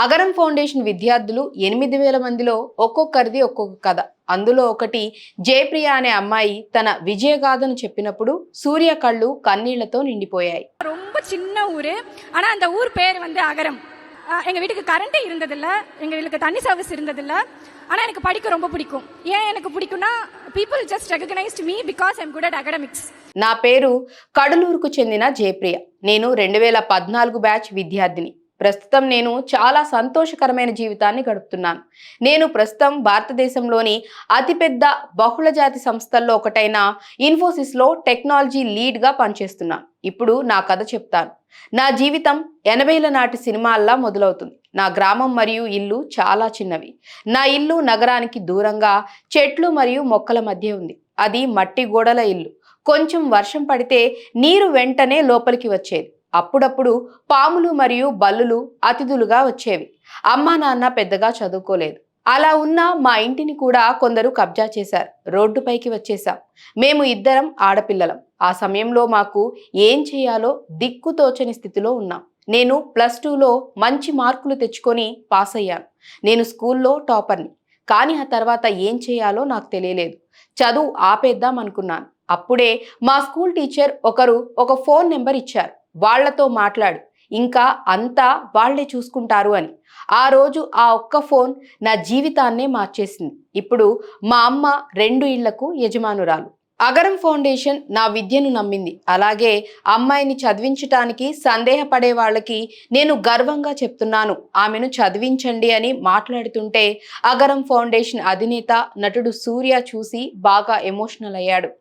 Agaram foundation విద్యార్థులు ఎనిమిది వేల మందిలో ఒక్కొక్కరిది ఒక్కొక్క కథ అందులో ఒకటి జయప్రియ అనే అమ్మాయి తన విజయగాథను చెప్పినప్పుడు సూర్య కళ్ళు కన్నీళ్లతో నిండిపోయాయి ரொம்ப சின்ன ஊர் ஆனால் அந்த ஊர் பேர் வந்து அகரம் அஹ் எங்க வீட்டுக்கு கரண்டே இருந்ததில்ல எங்க வீட்டுக்கு தண்ணி சர்வீஸ் இருந்ததில்ல ஆனால் எனக்கு படிக்க ரொம்ப பிடிக்கும் ஏன் எனக்கு பிடிக்கும்னா people just recognised me because I'm good at academics నా పేరు కడలూరుకు చెందిన జయప్రియ నేను రెండు వేల పద్నాలుగు బ్యాచ్ విద్యార్థిని ప్రస్తుతం నేను చాలా సంతోషకరమైన జీవితాన్ని గడుపుతున్నాను. నేను ప్రస్తుతం భారతదేశంలోని అతిపెద్ద బహుళజాతి సంస్థల్లో ఒకటైన ఇన్ఫోసిస్లో టెక్నాలజీ లీడ్గా పనిచేస్తున్నాను ఇప్పుడు నా కథ చెప్తాను. నా జీవితం ఎనభైల నాటి సినిమాల్లా మొదలవుతుంది. నా గ్రామం మరియు ఇల్లు చాలా చిన్నవి. నా ఇల్లు నగరానికి దూరంగా చెట్లు మరియు మొక్కల మధ్య ఉంది. అది మట్టి గోడల ఇల్లు. కొంచెం వర్షం పడితే నీరు వెంటనే లోపలికి వచ్చేది. అప్పుడప్పుడు పాములు మరియు బల్లులు అతిథులుగా వచ్చేవి. అమ్మా నాన్న పెద్దగా చదువుకోలేదు. అలా ఉన్న మా ఇంటిని కూడా కొందరు కబ్జా చేశారు. రోడ్డుపైకి వచ్చేసాం మేము ఇద్దరం ఆడపిల్లలం. ఆ సమయంలో మాకు ఏం చేయాలో దిక్కుతోచని స్థితిలో ఉన్నాం. నేను ప్లస్ టూలో మంచి మార్కులు తెచ్చుకొని పాస్ అయ్యాను. నేను స్కూల్లో టాపర్ని. కానీ ఆ తర్వాత ఏం చేయాలో నాకు తెలియలేదు. చదువు ఆపేద్దాం అనుకున్నాను. అప్పుడే మా స్కూల్ టీచర్ ఒకరు ఒక ఫోన్ నెంబర్ ఇచ్చారు. వాళ్ళతో మాట్లాడు. ఇంకా అంతా వాళ్ళే చూసుకుంటారు అని. ఆ రోజు ఆ ఒక్క ఫోన్ నా జీవితాన్నే మార్చేసింది. ఇప్పుడు మా అమ్మ రెండు ఇళ్ళకు యజమానురాలు. అగరం ఫౌండేషన్ నా విద్యను నమ్మింది. అలాగే అమ్మాయిని చదివించటానికి సందేహపడే వాళ్ళకి నేను గర్వంగా చెప్తున్నాను. ఆమెను చదివించండి అని మాట్లాడుతుంటే అగరం ఫౌండేషన్ అధినేత నటుడు సూర్య చూసి బాగా ఎమోషనల్ అయ్యాడు.